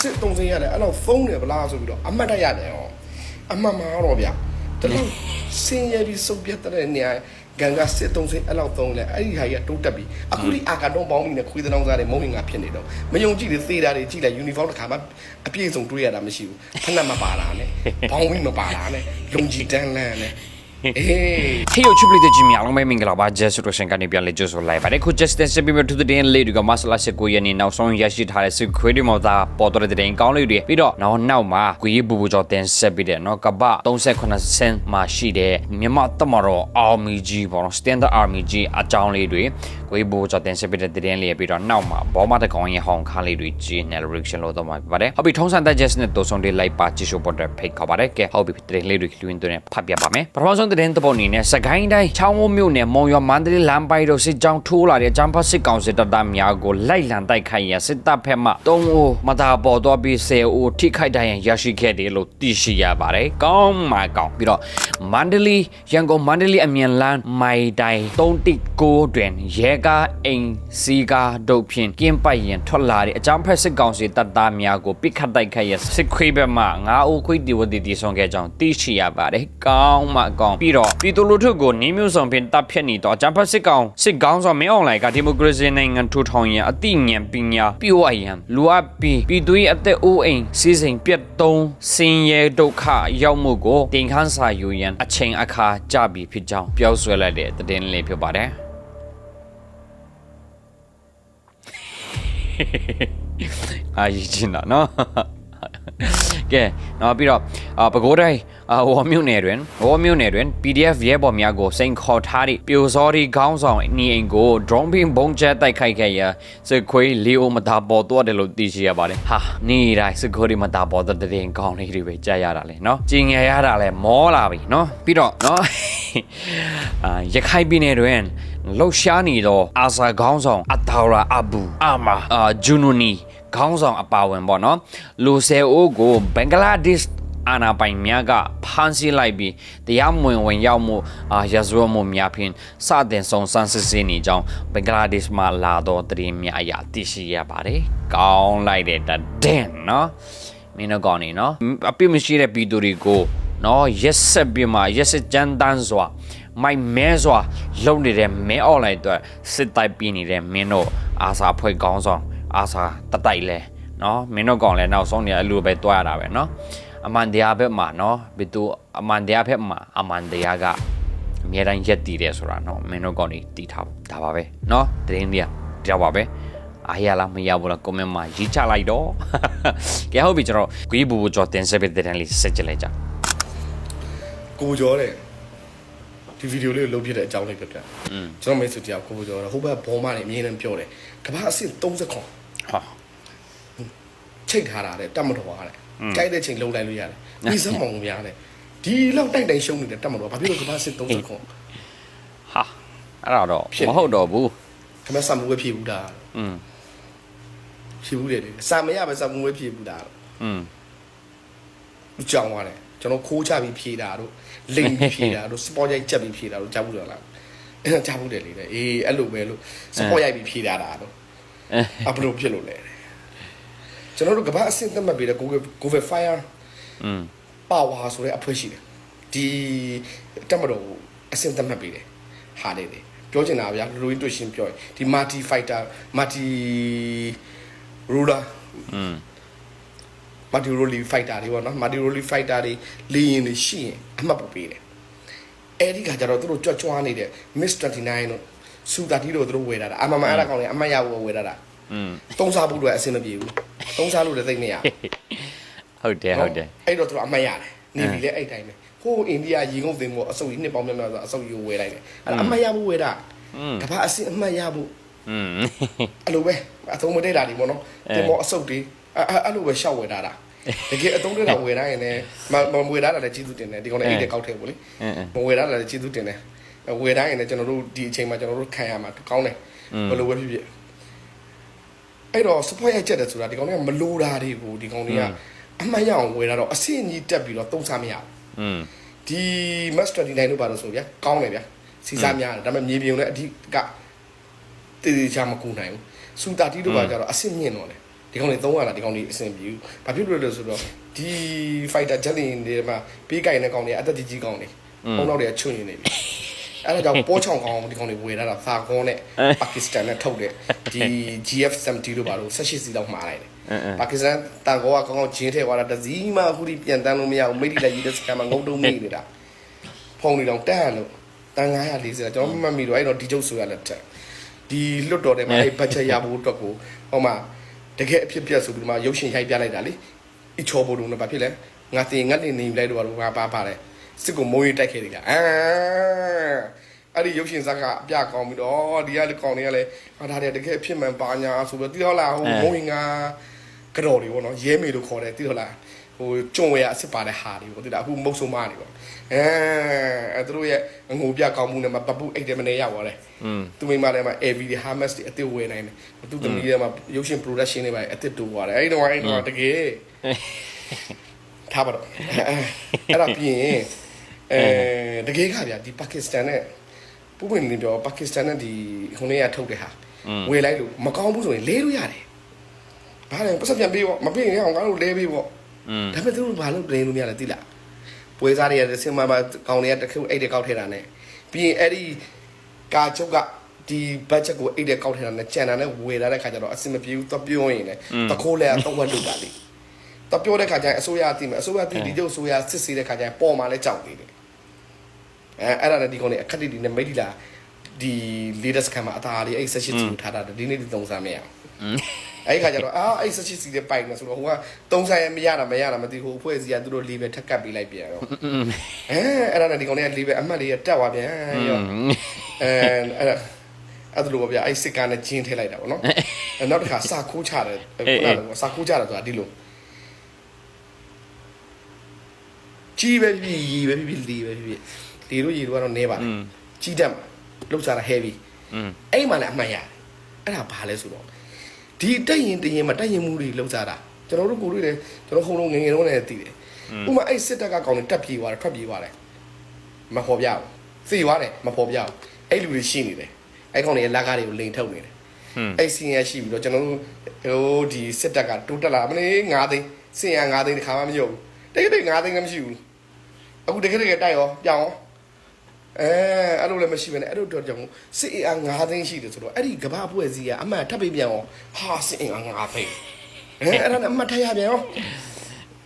စစ်သုံးစင်းရတယ်အဲ့တော့ဖုန်းတယ်ဗလားဆိုပြီးတော့အမှတ်တရတယ်ဟောအမှတ်မှာတော့ဗျတလို့စင်ရပြီးစုပ်ပြတ်တဲ့နေရာဂန်ကစစ်သုံးစင်းအဲ့လောက်သုံးလဲအဲ့ဒီဟာကြီးကတိုးတက်ပြီအခုဒီအာကတော့ပေါင်းပြီးနဲ့ခွေးတောင်းစားတဲ့မုံငါဖြစ်နေတော့မယုံကြည်တဲ့သေတာတွေကြည့်လိုက်ယူနီဖောင်းတစ်ခါမှအပြည့်စုံတွေးရတာမရှိဘူးဖက်နဲ့မပါတာနဲ့ဘောင်းပြီးမပါတာနဲ့လုံကြီးတန်းလန်းနဲ့ အေးဟေးယိုချစ်ပလီတဲ့ဂျီမီအားလုံးပဲမင်္ဂလာပါ Just Rotation ကနေပြန်လေကြိုဆိုလိုက်ပါတယ်ခု Just Dance ပြပြထူတဲ့တဲ့လေးတွေကမဆလာစစ်ကိုရနေနောက်ဆုံးရရှိထားတဲ့စစ်ခွေးတွေမှာသာပေါ်တော်တဲ့တဲ့ကောင်းလေးတွေပြီးတော့နောက်နောက်မှာကိုကြီးဘူဘူကျော်တင်ဆက်ပြီးတဲ့နော်ကပ38ဆန်မှာရှိတဲ့မြန်မာတမတော် Army G ပေါ့နော် Standard Army G အကြောင်းလေးတွေ ကိုကြီးဘူဘူကျော်တင်ဆက်ပြီးတဲ့တဲ့လေးပြီးတော့နောက်မှာဘောမတကောင်ရဲ့ဟောင်းခါလေးတွေကြီး narration လို့တော့မှာပြပါတယ်ဟုတ်ပြီထုံးစံတဲ့ Just နဲ့တိုးဆုံးလေးလိုက်ပါကြည့်ရှုပေါ်တဲ့ page ခေါ်ပါတယ်ကဲဟုတ်ပြီတဲ့လေးတွေလွှင့်သွင်းဖတ်ပြပါမယ်ပထမဆုံးတဲ့တဲ့ပုံအနေနဲ့စကိုင်းတိုင်းချောင်းဝမြို့နယ်မုံရွာမန္တလေးလမ်းပိုက်တို့စစ်ကြောင်းထိုးလာတဲ့ဂျမ်ဖတ်စစ်ကောင်စစ်တပ်သားများကိုလိုက်လံတိုက်ခိုက်ရန်စစ်တပ်ဖက်မှ3ဦးမသာပေါ်တော့ပြီး10ဦးထိခိုက်ဒဏ်ရာရရှိခဲ့တယ်လို့သိရှိရပါတယ်။ကောင်းမှာကောင်းပြီးတော့မန္တလေးရန်ကုန်မန္တလေးအမြန်လမ်းမိုင်တိုင်319တွင်ရဲကားအိမ်စီကားတို့ဖြင့်ကင်းပိုက်ရန်ထွက်လာတဲ့အဂျမ်ဖတ်စစ်ကောင်စစ်တပ်သားများကိုပစ်ခတ်တိုက်ခိုက်ရန်စစ်ခွေးဘက်မှ9ဦးခွေးတီဝတီတီဆောင်ခဲ့ကြောင်းသိရှိရပါတယ်။ကောင်းမှာကောင်းပြီးတော့ပြည်သူလူထုကိုနေမျိုးဆောင်ဖြင့်တပ်ဖြတ်နေတော့ဂျမ်ဖတ်စစ်ကောင်စစ်ကောင်းဆောင်မင်းအွန်လိုင်းကဒီမိုကရေစီနိုင်ငံထူထောင်ရန်အသိဉာဏ်ပညာပြည့်ဝရန်လူအပ်ပြီးပြည်သူ၏အသက်အိုးအိမ်စီးစိမ်ပြတ်သုံးဆင်းရဲဒုက္ခရောက်မှုကိုတင်ခန်းစာယူရန်အချိန်အခါကြပြီဖြစ်ကြောင်းပြောဆွဲလိုက်တဲ့သတင်းလေးဖြစ်ပါတယ် အာရည်ချင်တာနော်ကဲနောက်ပြီးတော့အာပဲခူးတိုင်းအာဝေါ်မြို့နယ်တွင်ဝေါ်မြို့နယ်တွင် PDF ရဲဘော်များကိုစိန်ခေါ်ထားသည့်ပြိုစောရီခေါင်းဆောင်နေအိမ်ကို drone beam ဘုံကျဲတိုက်ခိုက်ခဲ့ရာစစ်ခွေးလီအိုမတာပေါ်တော့တယ်လို့သိရှိရပါတယ်ဟာနေတိုင်းစစ်ခွေးတွေမတာပေါ်တဲ့တဲ့ရင်ကောင်းလေးတွေပဲကြားရတာလေနော်ကြင်ငယ်ရတာလဲမောလာပြီနော်ပြီးတော့နော်အာရခိုင်ပြည်နယ်တွင် လှုပ်ရှားနေသောအာဆာခေါင်းဆောင်အတာရာအဘူအာမာအာဂျူနူနီခေါင်းဆောင်အပါဝင်ပေါ့နော်လူဆယ်အိုးကိုဘင်္ဂလားဒေ့ရှ်အာနာပိုင်များကဖမ်းဆီးလိုက်ပြီးတရားမဝင်ဝင်ရောက်မှုအာရဇဝတ်မှုများဖြင့်စတင်ဆုံးဆန်းစစ်ဆေးနေကြောင်းဘင်္ဂလားဒေ့ရှ်မှလာသောသတင်းများအရသိရှိရပါတယ်။ကောင်းလိုက်တဲ့တတဲ့နော်မင်းတို့ကောင်းနေနော်အပြစ်မရှိတဲ့ပြည်သူတွေကိုနော်ရက်ဆက်ပြမှာရက်ဆက်ကြမ်းတမ်းစွာ မိုက်မဲစွာလုံနေတဲ့မဲအွန်လိုင်းအတွက်စစ်တိုက်ပြနေတဲ့မင်းတို့အာစာဖွဲ့ကောင်းဆောင်အာစာတတိုက်လဲနော်မင်းတို့ကောင်လဲနောက်ဆုံးနေအလိုပဲတွားရတာပဲနော်အမှန်တရားဘက်မှာနော်ဘီတူအမှန်တရားဘက်မှာအမှန်တရားကအမြဲတမ်းရက်တည်တယ်ဆိုတာနော်မင်းတို့ကောင်တွေတည်ထားဒါပါပဲနော်တရင်တွေကကြောက်ပါပဲအားရလားမရဘူးလား comment မှာရေးချလိုက်တော့ကဲဟုတ်ပြီကျွန်တော်ဂွေးဘူဘူကျော်တင်ဆက်ပေးတဲ့တန်းလေးဆက်ကြည့်လိုက်ကြကိုကျော်တဲ့ ဒီဗီဒီယိုလေးကိုလုပ်ဖြစ်တဲ့အကြောင်းလေးပြပြอืมကျွန်တော်မိတ်ဆွေတယောက်ကိုကျော်တော့ဟိုဘက်ဘောမနေအမြင်နဲ့ပြောတယ်ကမ္ဘာအဆင့်30ခွန် ဟာ ချိတ်ထားတာတဲ့တတ်မတော်ဟာတဲ့ကြိုက်တဲ့ချိန်လုံးလိုက်လို့ရတယ်ဒီစမောင်များတဲ့ဒီလောက်တိုက်တိုင်ရှုံးနေတဲ့တတ်မတော်ဘာဖြစ်လို့ကမ္ဘာအဆင့်30ခွန် ဟာအဲ့ဒါတော့ ဖြစ် မဟုတ်တော့ဘူး ခမဆာမူဝဲဖြည့်ဘူးတာ อืม ဖြည့်ဘူးတယ်လေစာမရပဲဆာမူဝဲဖြည့်ဘူးတာ อืม ဦးကြောင်သွားတယ် ကျွန်တော်ခိုးချပြီးဖြည့်တာတို့လိမ်ပြီးဖြည့်တာတို့စပေါ်ရိုက်ချက်ပြီးဖြည့်တာတို့ကြားဘူးလားအဲ့ဒါကြားဘူးတယ်လေတဲ့အေးအဲ့လိုပဲလို့စပေါ်ရိုက်ပြီးဖြည့်တာတာတို့ အဲ အဘလို့ဖြစ်လို့လဲကျွန်တော်တို့ကမ္ဘာအဆင့်သတ်မှတ်ပေးတဲ့ Google Google Fire อืม Power ဆိုတဲ့အဖွဲ့ရှိတယ်ဒီတက်မတော်ကိုအဆင့်သတ်မှတ်ပေးတယ်ဟာတယ်လေပြောချင်တာဗျာလူလူကြီးတွေ့ရှင်းပြောရင်ဒီ Multi Fighter Multi Ruler อืม Multi Role Fighter တွေပေါ့နော် Multi Role Fighter တွေလေရင်တွေရှိရင်အမှတ်ပုတ်ပေးတယ်အဲ့ဒီခါကျတော့သူတို့ကြွကြွားနေတဲ့ Miss 29တို့စူတာတီတို့သူတို့ဝယ်တာအမှန်မှန်အဲ့ဒါကောင်းလေအမှတ်ရဖို့ဝယ်တာတာ อืม သုံးစားဖို့အတွက်အဆင်မပြေဘူးသုံးစားလို့လည်းသိနေရ ဟုတ်တယ်ဟုတ်တယ် အဲ့တော့သူတို့အမှတ်ရတယ်နေပြီလေအဲ့တိုင်းပဲဟိုးအိန္ဒိယရေငုံသင်္ဘောအစုပ်ကြီးနှစ်ပေါင်းများများဆိုအစုပ်ကြီးကိုဝယ်လိုက်တယ်အဲ့အမှတ်ရဖို့ဝယ်တာ อืม ကဘာအဆင်အမှတ်ရဖို့ อืม အဲ့လိုပဲအသုံးမတည့်တာဒီပေါ့နော်သင်္ဘောအစုပ်တွေ အဲ့အဲ့လိုပဲရှောက်ဝယ်တာတာတကယ်အသုံးတည့်တာဝယ်တိုင်းရင်လည်းမမဝယ်တာလည်းကျေးဇူးတင်တယ်ဒီကောင်လည်းအိတ်တဲ့ကောက်ထဲပေါ့လေအင်းအင်းမဝယ်တာလည်းကျေးဇူးတင်တယ်ဝယ်တိုင်းရင်လည်းကျွန်တော်တို့ဒီအချိန်မှာကျွန်တော်တို့ခံရမှာကောင်းတယ်ဘယ်လိုပဲဖြစ်ဖြစ်အဲ့တော့ support ရိုက်ချက်တယ်ဆိုတာဒီကောင်တွေကမလိုတာတွေကိုဒီကောင်တွေကအမှတ်ရအောင်ဝယ်တာတော့အဆင့်ကြီးတက်ပြီးတော့သုံးစားမရဘူးอืมဒီ master 29လို့ပါလို့ဆိုဗျာကောင်းတယ်ဗျာစီစားများတယ်ဒါပေမဲ့မြေပြင်လည်းအဓိကတည်တည်ချာမကူနိုင်ဘူးစူတာတီတို့ပါကြတော့အဆင့်မြင့်တော့တယ် ဒီကောင်တွေသုံးရတာဒီကောင်တွေအဆင်ပြေဘူးဘာဖြစ်လို့လဲဆိုတော့ဒီ fighter jet တွေတွေမှာပေးကြိုင်တဲ့ကောင်တွေအသက်ကြီးကြီးကောင်တွေပုံတော့တွေကချွတ်နေနေပြီအဲ့ဒါကြောင့်ပိုးချောင်ကောင်ဒီကောင်တွေဝယ်လာတာသာကွန်နဲ့ပါကစ္စတန်နဲ့ထုတ်တဲ့ဒီ GF70 တို့ပါလို့18စီလောက်မှားလိုက်တယ်ပါကစ္စတန်တန်ကောကကောင်းကောင်းဂျင်းထဲသွားတာတစည်းမှအခုထိပြန်တန်းလို့မရဘူးမိတိလည်းရေးတဲ့စကန်မှာငုံတုံးမိနေတာဖုန်းတွေတော့တန်းလို့တန်940ကျွန်တော်မမှတ်မိတော့အဲ့တော့ဒီကျုပ်ဆိုရလက်ထက်ဒီလွတ်တော်ထဲမှာအဲ့ဘတ်ချက်ရဖို့အတွက်ကိုဟိုမှာ တကယ်အဖြစ်ပြက်ဆိုပြီးမှရုပ်ရှင်ရိုက်ပြလိုက်တာလေအချောဘုံတော့ဘာဖြစ်လဲငါတင်ငတ်နေနေလိုက်တော့ဘာပါပါလဲစစ်ကိုမိုးရေးတိုက်ခဲ့တယ်လားအာအဲ့ဒီရုပ်ရှင်ဇာတ်ကအပြကောင်းပြီးတော့ဒီကလေကောင်တွေကလည်းဟာဒါတွေတကယ်အဖြစ်မှန်ပါညာဆိုပြီးတော့တိတော့လားဟိုမိုးရင်ကကြော်တွေပေါ့နော်ရဲမေလို့ခေါ်တယ်တိတော့လား ဟိုကျွံဝဲရအစ်စ်ပါတဲ့ဟာတွေပေါ့တိတာအခုမုတ်ဆုံးမနေပေါ့အဲအဲသူတို့ရဲ့အငိုပြကောင်းမှုနဲ့မှပပုအိတ်တယ်မနေရပါတယ်อืมသူမိမလည်းမှ AV တွေ Harmess တွေအစ်စ်ဝယ်နိုင်တယ်သူသမီးလည်းမှရုပ်ရှင် production တွေပါအစ်စ်တူပါတယ်အဲ့တော့အဲ့တော့တကယ်ထားပါတော့အဲ့ဒါပြီးရင်အဲတကယ်ခါဗျာဒီပါကစ္စတန်နဲ့ပူပွင့်နေပြောပါကစ္စတန်နဲ့ဒီဟိုနေ့ရထုတ်တဲ့ဟာဝေလိုက်လို့မကောင်းဘူးဆိုရင်လဲလို့ရတယ်ဘာလဲပတ်စံပြန်ပေးပေါ့မပေးရင်လည်းအောင်ကားလို့လဲပေးပေါ့ ဒါပေမဲ့သူတို့ဘာလို့တင်လို့မရလဲသိလားပွဲစားတွေကစင်မမှာကောင်းတွေကတစ်ခုအိတ်တွေကောက်ထဲတာနဲ့ပြီးရင်အဲ့ဒီကာချုပ်ကဒီဘတ်ဂျက်ကိုအိတ်တွေကောက်ထဲတာနဲ့ကြံတာနဲ့ဝယ်လာတဲ့ခါကျတော့အစင်မပြေဘူးတော့ပြောရင်လည်းတခိုးလဲတော့ဝက်လို့တာလေတော့ပြောတဲ့ခါကျရင်အစိုးရအသိမယ်အစိုးရသိဒီကျုပ်အစိုးရစစ်ဆေးတဲ့ခါကျရင်ပေါ်မှာလဲကြောက်နေတယ်အဲအဲ့ဒါနဲ့ဒီကောင်တွေအခက်တိတိနဲ့မိတ်ဒီလာဒီ latest ခံမှာအသာလေးအဲ့ session ကိုထားတာဒီနေ့ဒီသုံးစားမရအောင် အဲ့ဒီခါကျတော့အာအဲ့ဆက်ချစ်စီတဲ့ပိုင်နေဆိုတော့ဟိုကသုံးဆိုင်ရမရတာမရတာမသိဘူးအဖွဲ့အစည်းကသူတို့ level ထက်ကပ်ပေးလိုက်ပြန်တော့အဲအဲ့ဒါနဲ့ဒီကောင်တွေက level အမှတ်လေးကတက်သွားပြန်ရောအဲအဲ့ဒါအဲ့ဒါလိုပါဗျာအဲ့စစ်ကားနဲ့ဂျင်းထည့်လိုက်တာပေါ့နော်အဲနောက်တစ်ခါစာခိုးချတယ်ခုနကစာခိုးချတယ်ဆိုတာဒီလိုကြီးပဲပြီရီပဲပြီလီပဲပြီလီတို့ရီတို့ကတော့နေပါလေကြီးတက်မှာလောက်စားတာ heavy อืมအဲ့မှလည်းအမှတ်ရတယ်အဲ့ဒါဘာလဲဆိုတော့ ဒီတက်ရင်တရင်မှာတက်ရင်မှုတွေလောက်စားတာကျွန်တော်တို့ကိုတွေ့တယ်ကျွန်တော်ခုံလုံးငယ်ငယ်တော့လည်းသိတယ်ဥပမာအဲ့စစ်တပ်ကကောင်တွေတက်ပြေးသွားတယ်ထွက်ပြေးသွားတယ်မဖော်ပြဘူးသိသွားတယ်မဖော်ပြဘူးအဲ့လူတွေရှိနေတယ်အဲ့ကောင်တွေရဲ့လက်ကားတွေကိုလိန်ထုတ်နေတယ်อืมအဲ့စီရင်ရရှိပြီးတော့ကျွန်တော်တို့ဟိုဒီစစ်တပ်ကတိုးတက်လာမလေး9သိန်းစင်ရ9သိန်းတစ်ခါမှမရုပ်ဘူးတိတ်တိတ်9သိန်းလည်းမရှိဘူးအခုတကယ်တကယ်တိုက်ရောပြောင်းရော အဲအဲ့လိုလည်းမရှိဘဲနဲ့အဲ့လိုတော့ကြောင့်စစ်အင်အား9သိန်းရှိတယ်ဆိုတော့အဲ့ဒီကဘာပွဲစည်းကအမှတ်ထပ်ပေးပြန်အောင်ဟာစစ်အင်အား9သိန်းအဲအဲ့ဒါနဲ့အမှတ်ထပ်ရပြန်ရော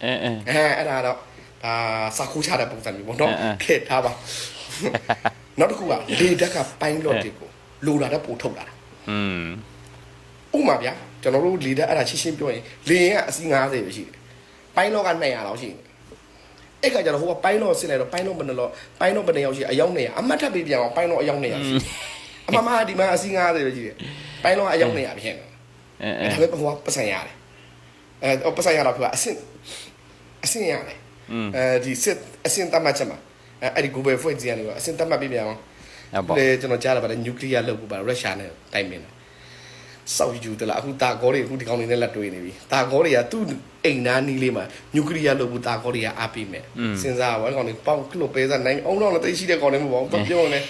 အဲအဲအဲအဲ့ဒါတော့ဒါစာခိုးချတဲ့ပုံစံမျိုးပေါ့နော်အဲအဲခဲ့ထားပါနောက်တစ်ခုကလေတက်ကပိုင်းလော့တွေကိုလိုလာတဲ့ပို့ထုတ်လာတာอืมဥပမာဗျာကျွန်တော်တို့လေတက်အဲ့ဒါရှင်းရှင်းပြောရင်လေရင်ကအစီ90ပဲရှိတယ်ပိုင်းလော့က200လောက်ရှိတယ် အဲ့ကကြတော့ဟိုကပိုင်းလော့ဆင်းလိုက်တော့ပိုင်းလော့ဘယ်နှလော့ပိုင်းလော့ဘယ်နှယောက်ရှိအယောက်200အမှတ်ထပ်ပေးပြန်အောင်ပိုင်းလော့အယောက်200ရှိတယ်အမမဒီမှာအစီ90ပဲရှိတယ်ပိုင်းလော့ကအယောက်200ဖြစ်နေတယ်အဲအဲဒါပေမဲ့ဟိုကပတ်စံရတယ်အဲပတ်စံရတော့သူကအဆင့်အဆင့်ရတယ်အဲဒီစစ်အဆင့်တတ်မှတ်ချက်မှာအဲအဲ့ဒီ Google Foot ကြီးကနေကအဆင့်တတ်မှတ်ပေးပြန်အောင်အဘောလေကျွန်တော်ကြားရပါတယ်နျူကလ িয়ার လုပ်ဖို့ပါရုရှားနဲ့တိုင်ပင်တယ် စောက်ယူတယ်လားအခုတာကောတွေအခုဒီကောင်တွေနဲ့လက်တွေ့နေပြီတာကောတွေကသူ့အိမ်သားနီးလေးမှာနျူကလ িয়ার လုပ်ဖို့တာကောတွေကအားပေးမယ်စဉ်းစားပါဘောကောင်တွေပေါက်ခလုတ်ပေးစားနိုင်အောင်တော့လည်းတိတ်ရှိတဲ့ကောင်တွေမဟုတ်ဘူးပြောနေ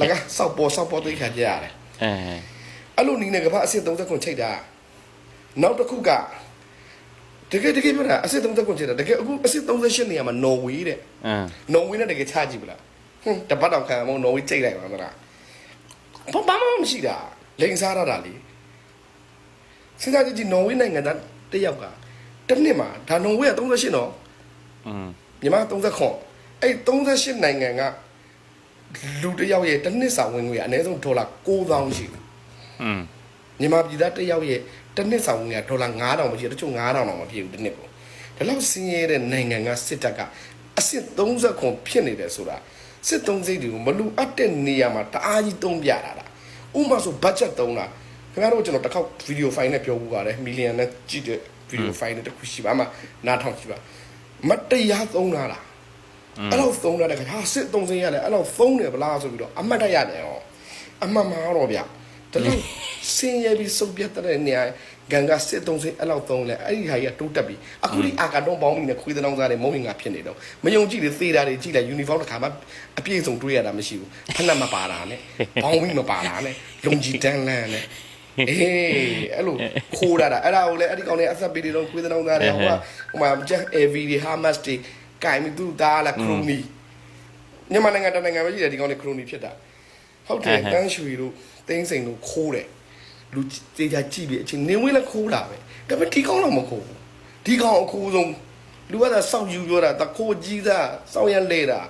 လကစောက်ပေါ်စောက်ပေါ်တိတ်ခါကြရတယ်အဲအဲ့လိုနီးနေကဘာအဆင့်30ခွန်ချိတ်တာနောက်တစ်ခုကတကယ်တကယ်ပြောတာအဆင့်30ခွန်ချိတ်တာတကယ်အခုအဆင့်38နေရာမှာနော်ဝေးတဲ့အဲနော်ဝေးနဲ့တကယ်ချကြည့်ပလားဟွန်းတပတ်တော့ခံမနော်ဝေးချိတ်လိုက်ပါမလားဘာဘာမှမရှိတာလိန်စားရတာလေ စဉ်းစားကြည့်ကြည့်နော်ဝေးနိုင်ငံသားတစ်ယောက်ကတစ်နှစ်မှာဒါနော်ဝေးက38နော် อืม မြန်မာ30ခွန်အဲ့38နိုင်ငံကလူတစ်ယောက်ရဲ့တစ်နှစ်စာဝင်ငွေကအနည်းဆုံးဒေါ်လာ9000ရှိတယ် อืม မြန်မာပြည်သားတစ်ယောက်ရဲ့တစ်နှစ်ဆောင်ငွေကဒေါ်လာ9000မရှိတချို့9000တောင်မပြည့်ဘူးတစ်နှစ်ကိုဒါလောက်ဆင်းရဲတဲ့နိုင်ငံကစစ်တပ်ကအစ်စ်30ခွန်ဖြစ်နေတယ်ဆိုတာစစ်သုံးစိတ်တွေကိုမလူအပ်တဲ့နေရာမှာတအားကြီးတုံးပြတာလားဥပမာဆိုဘတ်ဂျက်သုံးတာ ခင်ဗျားတို့ကျွန်တော်တစ်ခေါက်ဗီဒီယိုဖိုင်နဲ့ပြောပြပါတယ်မီလီယံနဲ့ကြည့်တဲ့ဗီဒီယိုဖိုင်နဲ့တစ်ခုရှိပါအမှနားထောင်ကြည့်ပါမတရားသုံးတာလားအဲ့လိုသုံးတဲ့ခါဟာစစ်သုံးစိတ်ရတယ်အဲ့လိုသုံးတယ်ဗလားဆိုပြီးတော့အမှတ်တရတယ်ရောအမှန်မှားတော့ဗျဒါလို့စင်ရပြီးစုပ်ပြတ်တဲ့နေရာဂန်ကစစ်သုံးစိတ်အဲ့လိုသုံးလဲအဲ့ဒီဟာကြီးကတိုးတက်ပြီအခုဒီအာကာတုံးပေါင်းပြီးနဲ့ခွေးတောင်းစားတွေမုံရင်ကဖြစ်နေတော့မယုံကြည်လေသေတာတွေကြည့်လိုက်ယူနီဖောင်းတစ်ခါမှအပြည့်စုံတွေးရတာမရှိဘူးဖက်နဲ့မပါတာနဲ့ဘောင်းပြီးမပါတာနဲ့လုံကြီးတန်းလန်းနဲ့ အေးအဲ့လိုခိုးတာတာအဲ့ဒါကိုလည်းအဲ့ဒီကောင်တွေအဆက်ပေးတွေတော့ခွေးတဲ့နောင်သားတွေဟိုကဟိုမှာဂျက် AV တွေဟာမတ်တွေကင်ပြီးသူ့သားလားခရိုနီမြန်မာနိုင်ငံတနိုင်ငံပဲရှိတယ်ဒီကောင်တွေခရိုနီဖြစ်တာဟုတ်တယ်တန်းရွှေတို့တင်းစိန်တို့ခိုးတယ်လူတေချာကြည့်ပြီးအချင်းနေဝေးလည်းခိုးတာပဲဒါပေမဲ့ဒီကောင်တော့မခိုးဘူးဒီကောင်အခိုးဆုံးလူကသာစောက်ယူပြောတာတခိုးကြီးတာစောက်ရလဲတာ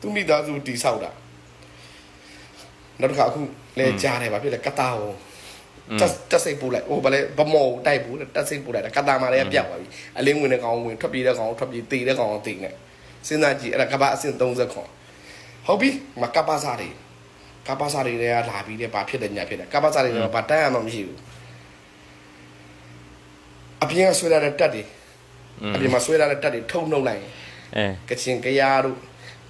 သူမိသားစုတီဆောက်တာနောက်တစ်ခါအခုလဲကြားတယ်ဗာဖြစ်လဲကတာဟော တက်တက်စိတ်ပို့လိုက်ဟိုဗလဲဗမော်တိုက်ဘူးတက်စိတ်ပို့လိုက်တာကတာမာလေးကပြတ်သွားပြီအလင်းဝင်တဲ့ကောင်ဝင်ထွက်ပြေးတဲ့ကောင်ထွက်ပြေးတေးတဲ့ကောင်တေးနေစဉ်းစားကြည့်အဲ့ဒါကပ္ပအဆင့်30ခွန်ဟုတ်ပြီမကပ္ပစားတွေကပ္ပစားတွေတွေကလာပြီးတဲ့ဘာဖြစ်တယ်ညာဖြစ်တယ်ကပ္ပစားတွေကတော့ဘာတန်းရမှမရှိဘူးအပြင်ကဆွဲရတဲ့တက်တွေအပြင်မှာဆွဲရတဲ့တက်တွေထုံနှုတ်လိုက်ရင်အဲကချင်ကယားတို့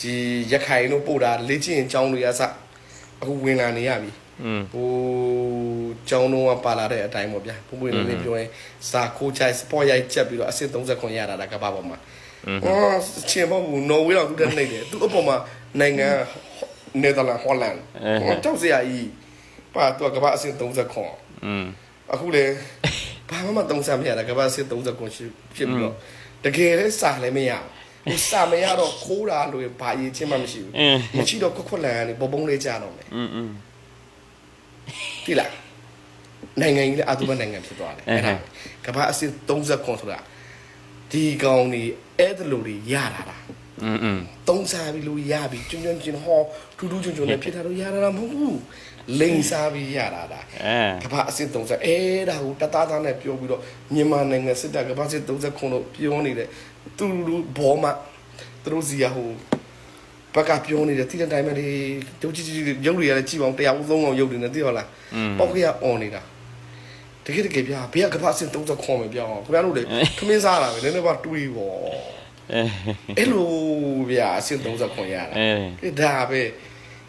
ဒီရခိုင်တို့ပို့တာလေ့ကျင့်အကြောင်းတွေကစအခုဝင်လာနေရပြီอืม ဟိုကျောင်းတော့ကပါလာတဲ့အတိုင်းပေါ့ဗျာပုံပွင့်လေးလေးပြောရင်စာခိုးချိုင်စပေါ့ရိုက်ချက်ပြီးတော့အဆင့်30ရတာဒါကဘာပေါ်မှာဟောချင်းပေါ့ဘူးနော်ဝေးတော့သူတက်နေတယ်သူအပေါ်မှာနိုင်ငံနယ်သာလန်ဟောလန်ဟောကြောက်စရာကြီးပါသူကကဘာအဆင့်30ခွန် อืม အခုလေဘာမှမသုံးဆမရတာကဘာအဆင့်30ခွန်ရှိဖြစ်ပြီးတော့တကယ်လဲစာလည်းမရဘူးဟိုစာမရတော့ခိုးတာလို့ဘာရေးချင်းမှမရှိဘူးမရှိတော့ခွက်ခွက်လန်ကနေပုံပုံလေးကြတော့မယ် อืมอืม တိလားနိုင်ငံကြီးလည်းအာသုဘနိုင်ငံဖြစ်သွားတယ် အင်း အဲ့ဒါကမ္ဘာအစစ်30ခွန်ဆိုတာဒီကောင်นี่အဲ့ဒါလိုတွေရတာလား อืมอืม သုံးစားပြီးလို့ရပြီကျွန်းကျွန်းကျွန်းဟောထူးထူးကျွန်းကျွန်းနဲ့ဖြစ်တာလို့ရတာလားမဟုတ်ဘူးလိန်စားပြီးရတာလား အဲ ကမ္ဘာအစစ်30အဲ့ဒါကိုတသားသားနဲ့ပြောပြီးတော့မြန်မာနိုင်ငံစစ်တပ်ကမ္ဘာစစ်30ခွန်လို့ပြောနေတယ်သူလူဘောမသူတို့စီရဟို ဘက်ကပြောနေတယ်တိတဲ့တိုင်းမှာဒီဒုကြီးကြီးရုပ်တွေရတယ်ကြည့်ပါအောင်တရားဦးသုံးအောင်ရုပ်တွေနဲ့သိရလားပေါက်ခရអွန်နေတာတကယ်တကယ်ပြဘေးကကပတ်စင်30ခွန်ပဲပြောင်းခင်ဗျားတို့လေခမင်းစားတာပဲနည်းနည်းပါတွေးပေါ့အဲအဲ့လိုဗျာအစင်30ခွန်ရတာအဲအဲ့ဒါပဲ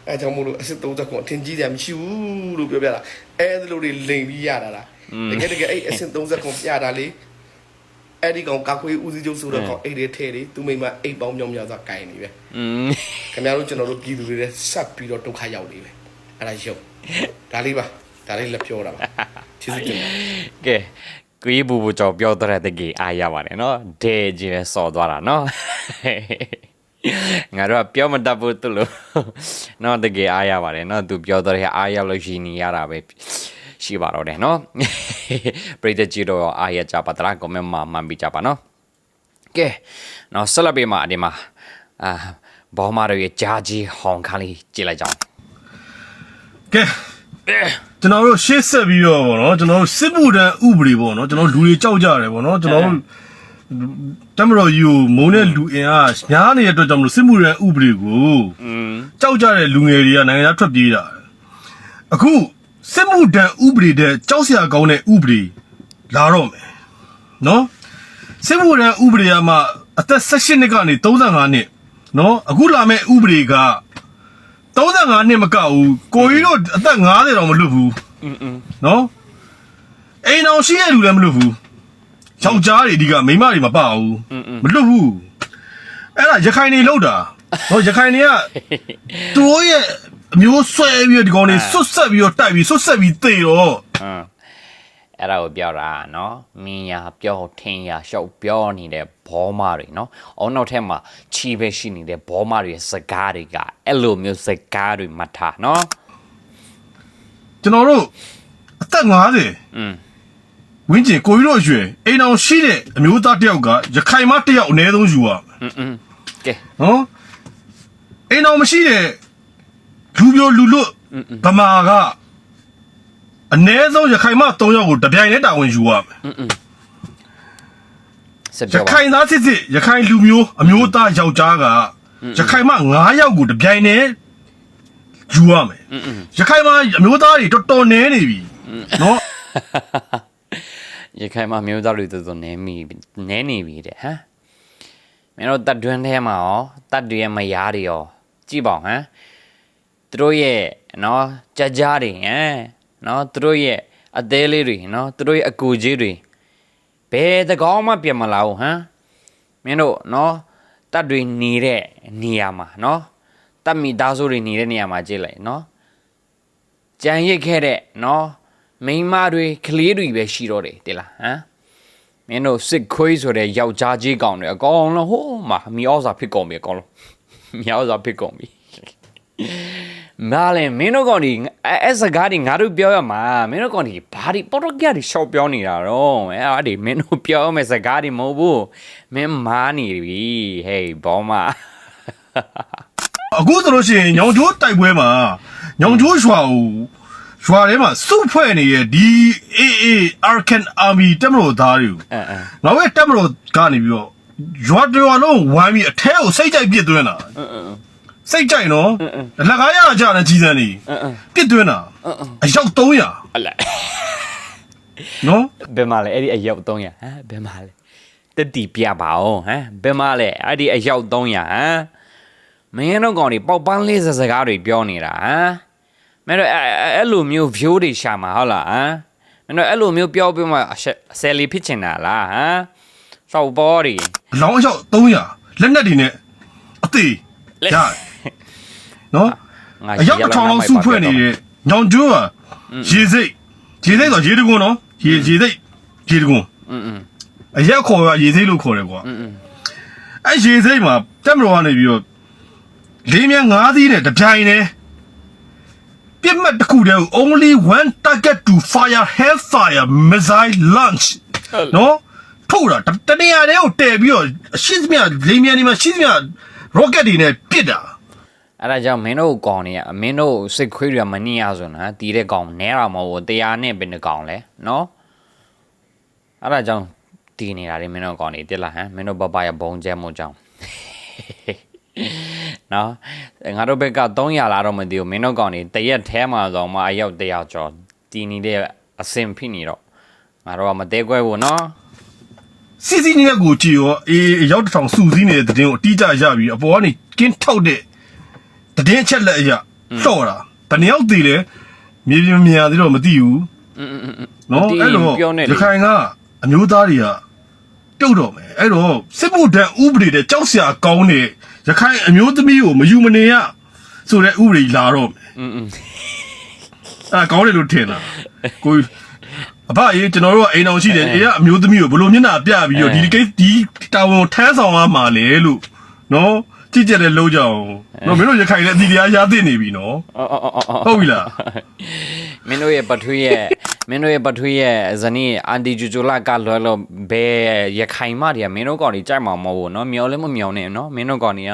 အဲကြောင့်မို့လို့အစင်30ခွန်အထင်ကြီးတယ်မရှိဘူးလို့ပြောပြတာအဲ့ဒါလိုတွေလိန်ပြီးရတာလားတကယ်တကယ်အဲ့အစင်30ခွန်ပြတာလေ အဲ့ဒီကောင်ကခွေးဦးစီးချုပ်ဆိုတဲ့ကောင်အိတ်တွေထဲတွေသူမိမအိတ်ပေါင်းမြောင်မြောင်သာကင်နေပဲอืมခင်ဗျားတို့ကျွန်တော်တို့ပြည်သူတွေလည်းဆက်ပြီးတော့ဒုက္ခရောက်နေပဲအဲ့ဒါရုပ်ဒါလေးပါဒါလေးလက်ပြောတာပါကျေးဇူးတင်ပါတယ်ကဲကိုကြီးဘူဘူကြောင့်ပြောတရတဲ့ကြီးအားရပါတယ်နော်ဒဲကြီးလည်းစော်သွားတာနော်ငါတို့ကပြောမတတ်ဘူးသူ့လိုနော်တကယ်အားရပါတယ်နော်သူပြောတဲ့အားရလို့ရှိနေရတာပဲ ရှိပါတော့တယ်เนาะပရိသတ်ကြီးတော့အားရကြပါတလားကွန်မန့်မှာမှန်ပြီးကြပါเนาะကဲเนาะဆက်လက်ပေးမှာအဒီမှာအာဘောမာတို့ရဲ့ဂျာကြီးဟောင်ခါလေးကြည့်လိုက်ကြအောင် ကဲကျွန်တော်တို့ရှေ့ဆက်ပြီးတော့ဗောနော်ကျွန်တော်တို့စစ်မှုတန်းဥပဒေဗောနော်ကျွန်တော်တို့လူတွေကြောက်ကြတယ်ဗောနော်ကျွန်တော်တို့တမတော်ယူမုံတဲ့လူအင်အားညားနေတဲ့အတွက်ကြောင့်မလို့စစ်မှုတန်းဥပဒေကို อืม ကြောက်ကြတဲ့လူငယ်တွေကနိုင်ငံသားထွက်ပြေးတာအခု စစ်မှုတန်းဥပဒေတဲ့ကြောက်စရာကောင်းတဲ့ဥပဒေလာတော့မယ်နော်စစ်မှုတန်းဥပဒေကမှအသက်18နှစ်ကနေ35နှစ်နော်အခုလာမယ့်ဥပဒေက35နှစ်မကဘူးကိုကြီးတို့အသက်50တောင်မလွတ်ဘူး อืมอืม နော်အိမ်အောင်ရှိတဲ့လူလည်းမလွတ်ဘူးယောက်ျားတွေဒီကမိန်းမတွေမပါဘူးမလွတ်ဘူးအဲ့ဒါရခိုင်နေလောက်တာနော်ရခိုင်နေကသူတို့ရဲ့ အမျိုးဆွဲပြီးတော့ဒီကောင်တွေဆွတ်ဆက်ပြီးတော့တိုက်ပြီးဆွတ်ဆက်ပြီးသေတော့ ဟမ်အဲ့ဒါကိုပြောတာနော်မင်းညာပြောထင်းညာရှောက်ပြောနေတဲ့ဘောမတွေနော်အော်နောက်ထက်မှာချီပဲရှိနေတဲ့ဘောမတွေရဲ့စကားတွေကအဲ့လိုမျိုးစကားတွေမှတ်ထားနော် ကျွန်တော်တို့အသက်50 อืม ဝင်းကျင်ကိုကြီးတို့အရွယ်အိမ်အောင်ရှိတဲ့အမျိုးသားတစ်ယောက်ကရခိုင်မတစ်ယောက်အနည်းဆုံးယူရမယ် อืมอืมကဲ နော်အိမ်အောင်မရှိတဲ့ လူပြိုလူလွတ်ဗမာကအနည်းဆုံးရခိုင်မ3ယောက်ကိုတပြိုင်တည်းတာဝန်ယူရမယ်စက်ရပြောပါခိုင်သားစစ်စစ်ရခိုင်လူမျိုးအမျိုးသားယောက်ျားကရခိုင်မ9ယောက်ကိုတပြိုင်တည်းယူရမယ်ရခိုင်မအမျိုးသားတွေတော်တော်နည်းနေပြီနော်ရခိုင်မှာမျိုးသားတွေတော်တော်နဲမိနဲနေပြီတဲ့ဟမ်မင်းတို့တတ်တွင်းထဲမှာရောတတ်တွေရဲ့မယားတွေရောကြည့်ပါဦးဟမ် သူတို့ရဲ့နော်ကြကြတွေဟမ်နော်သူတို့ရဲ့အသေးလေးတွေနော်သူတို့ရဲ့အကူကြီးတွေဘယ်တကောင်းမှပြင်မလာဘူးဟမ်မင်းတို့နော်တတ်တွေနေတဲ့နေရာမှာနော်တတ်မိသားစုတွေနေတဲ့နေရာမှာကြည့်လိုက်နော်ကြံရစ်ခဲ့တဲ့နော်မိန်းမတွေကလေးတွေပဲရှိတော့တယ်တိလားဟမ်မင်းတို့စစ်ခွေးဆိုတဲ့ယောက်ျားကြီးကောင်တွေအကောင်လုံးဟိုးမှာမြေဩဇာဖြစ်ကုန်ပြီအကောင်လုံးမြေဩဇာဖြစ်ကုန်ပြီ မာလေမင်းတို့ကောင်ဒီအဲအဲ့စကားဒီငါတို့ပြောရမှာမင်းတို့ကောင်ဒီဘာဒီပေါ်တော့ကြဒီရှော့ပြောနေတာတော့အဲအဲ့ဒီမင်းတို့ပြောမယ်စကားဒီမဟုတ်ဘူးမင်းမာနေပြီဟေးဘောမအခုဆိုလို့ရှိရင်ညောင်ကျိုးတိုက်ပွဲမှာညောင်ကျိုးရွာကိုရွာထဲမှာစုဖွဲ့နေရဲ့ဒီ AA Arkan Army တက်မလို့သားတွေကိုအဲအဲငါတို့ရဲ့တက်မလို့ကနေပြီးတော့ရွာတော်လုံးဝိုင်းပြီးအထဲကိုစိတ်ကြိုက်ပြစ်သွင်းတာ စိတ်ကြိုက်နော်လက်ကားရကြတဲ့ကြီးစံနေပြစ်သွင်းတာအယောက်300အလဲနော်ဘယ်မှာလဲအဲ့ဒီအယောက်300ဟမ်ဘယ်မှာလဲတက်တီပြပါအောင်ဟမ်ဘယ်မှာလဲအဲ့ဒီအယောက်300ဟမ်မင်းတို့ကောင်ဒီပေါက်ပန်းလေးစစကားတွေပြောနေတာဟမ်မင်းတို့အဲ့အဲ့အဲ့လိုမျိုး view တွေရှာမှာဟုတ်လားဟမ်မင်းတို့အဲ့လိုမျိုးပြောပြမှအဆက်ဆယ်လီဖြစ်ချင်တာလားဟမ်စောက်ပေါ်ဒီအလောင်းအယောက်300လက်နက်တွေနဲ့အသေးလက်ရတယ် နော် ငါ အယောက်တစ်ထောင်လောက်စုဖွဲ့နေတဲ့ညောင်ကျိုးကရေစိတ်ရေစိတ်ဆိုရေတကွန်းနော်ရေရေစိတ်ရေတကွန်း อืมอืม အရက်ခေါ်ရရေစိတ်လို့ခေါ်တယ်ကွာအဲ့ရေစိတ်မှာတက်မတော်ကနေပြီးတော့လေးမြန်း၅သီးနဲ့တပြိုင်နဲ့ပြစ်မှတ်တစ်ခုတည်းကို only one target to fire hellfire missile launch နော်ထုတ်တာတတနေရာတည်းကိုတည်ပြီးတော့အရှိသမျှလေးမြန်းဒီမှာရှိသမျှ rocket တွေနဲ့ပစ်တာ အဲ့ဒါကြောင့်မင်းတို့ကောင်နေရမင်းတို့စိတ်ခွေးတွေကမနှိရဆိုနော်တီးတဲ့ကောင်နဲတာမဟုတ်ဘူးတရားနဲ့ဘယ်နှကောင်လဲနော်အဲ့ဒါကြောင့်တီးနေတာလေမင်းတို့ကောင်နေတိလားဟမ်မင်းတို့ဘဘရဘုံကျဲမို့ကြောင့်နော်ငါတို့ဘက်က300လာတော့မသိဘူးမင်းတို့ကောင်နေတရက်ထဲမှာဆိုမှအယောက်100ကျော်တီးနေတဲ့အစင်ဖြစ်နေတော့ငါတို့ကမသေးခွဲဘူးနော်စီစီနဲ့ကိုကြည့်ရောအေးအရောက်တစ်ထောင်စူးစီးနေတဲ့တဲ့တင်ကိုအတိအကျရပြီးအပေါ်ကနေကင်းထောက်တဲ့ တည်င်းချက်လက်အရာလှော့တာဘယ်နှယောက်တည်လဲမြေပြင်မြင်ရသေးတော့မသိဘူးနော်အဲ့တော့ရခိုင်ကအမျိုးသားတွေကတုတ်တော့မယ်အဲ့တော့စစ်မှုတန်းဥပဒေတဲ့ကြောက်စရာကောင်းတဲ့ရခိုင်အမျိုးသမီးကိုမယူမနေရဆိုတဲ့ဥပဒေလာတော့မယ်အဲ့ကောင်းတယ်လို့ထင်တာကိုအဖအေးကျွန်တော်တို့ကအိမ်အောင်ရှိတယ်အေးကအမျိုးသမီးကိုဘလို့မျက်နှာပြပြီးတော့ဒီကိစ္စဒီတာဝန်ထမ်းဆောင်ရမှာလေလို့နော် ကြည့်ကြတဲ့လုံးကြောင်နော်မင်းတို့ရခိုင်နဲ့ဒီတရားရသင့်နေပြီနော်ဟုတ်ပြီလားမင်းတို့ရဲ့ပထွေးရဲ့မင်းတို့ရဲ့ပထွေးရဲ့ဇနီးအန်တီဂျူဂျူလာကလွယ်လို့ဘယ်ရခိုင်မတွေကမင်းတို့ကောင်တွေကြိုက်မှာမဟုတ်ဘူးနော်မျောလည်းမမျောနဲ့နော်မင်းတို့ကောင်တွေက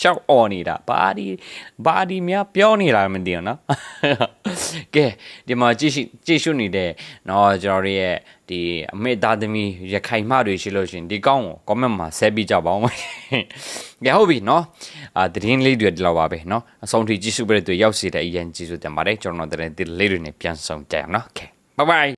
ရှောက်អော်နေတာဘာဒီဘာဒီများပြောနေတာမသိဘူးเนาะကဲဒီမှာကြည့်ရှိကြည့်ရှုနေတဲ့เนาะကျွန်တော်တို့ရဲ့ဒီအမေသားသမီးရခိုင်မတွေရှိလို့ရှရင်ဒီကောင်းကို comment မှာဆက်ပြီးကြပါဦး ကဲဟုတ်ပြီเนาะအာတရင်လေးတွေဒီလောက်ပါပဲเนาะအဆုံးထိကြည့်ရှုပေးတဲ့သူရောက်စီတဲ့အရင်ကြည့်ရှုတင်ပါတယ်ကျွန်တော်တို့တရင်ဒီလေးတွေနဲ့ပြန်ဆောင်ကြရအောင်เนาะ okay bye bye